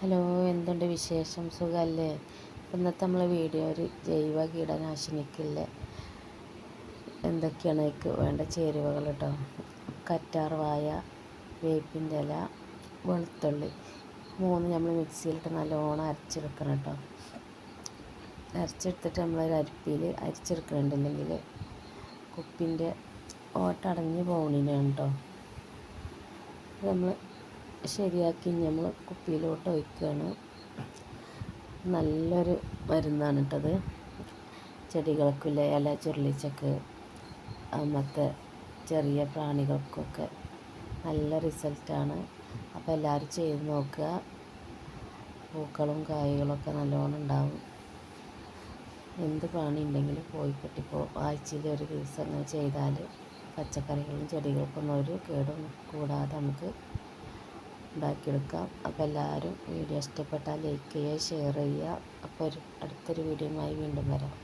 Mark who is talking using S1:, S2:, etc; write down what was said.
S1: Hello എന്തുണ്ട് വിശേഷം? സുഖമല്ലേ ഇന്നത്തെ നമ്മൾ വീഡിയോ ഒരു ജൈവ കീടനാശിനിക്കുള്ള എന്തൊക്കെയാണ് അതിക്ക് വേണ്ട ചേരുവകൾ കേട്ടോ കറ്റാർവായ വേപ്പിന്റെ ഇല വെളുത്തുള്ളി. മൂന്ന് നമ്മൾ മിക്സിയിലിട്ട് നല്ലോണം അരച്ചെടുക്കണം കേട്ടോ അരച്ചെടുത്തിട്ട് നമ്മളൊരു അരിപ്പിയിൽ അരിച്ചെടുക്കണമെന്നുണ്ടെങ്കിൽ കുപ്പിന്റെ ഓട്ടടഞ്ഞ് പോകണിനാണ് കേട്ടോ നമ്മൾ ശരിയാക്കി നമ്മൾ കുപ്പിയിലോട്ട് ഒഴിക്കുകയാണ്. നല്ലൊരു മരുന്നാണ് കേട്ടത് ചെടികൾക്കില്ല ഇല ചുരുളിച്ചക്ക് മറ്റേ ചെറിയ പ്രാണികൾക്കൊക്കെ നല്ല റിസൾട്ടാണ് അപ്പോൾ എല്ലാവരും ചെയ്ത് നോക്കുക. പൂക്കളും കായ്കളൊക്കെ നല്ലോണം ഉണ്ടാവും. എന്ത് പ്രാണി ഉണ്ടെങ്കിലും പോയി കിട്ടിപ്പോൾ ആഴ്ചയിൽ ഒരു ദിവസം അങ്ങനെ ചെയ്താൽ പച്ചക്കറികളും ചെടികൾക്കൊന്നും ഒരു കേടും കൂടാതെ നമുക്ക് ഉണ്ടാക്കിയെടുക്കാം അപ്പോൾ എല്ലാവരും വീഡിയോ ഇഷ്ടപ്പെട്ടാൽ ലൈക്ക് ചെയ്യുക ഷെയർ ചെയ്യുക. അപ്പോൾ ഒരു അടുത്തൊരു വീഡിയോയുമായി വീണ്ടും വരാം.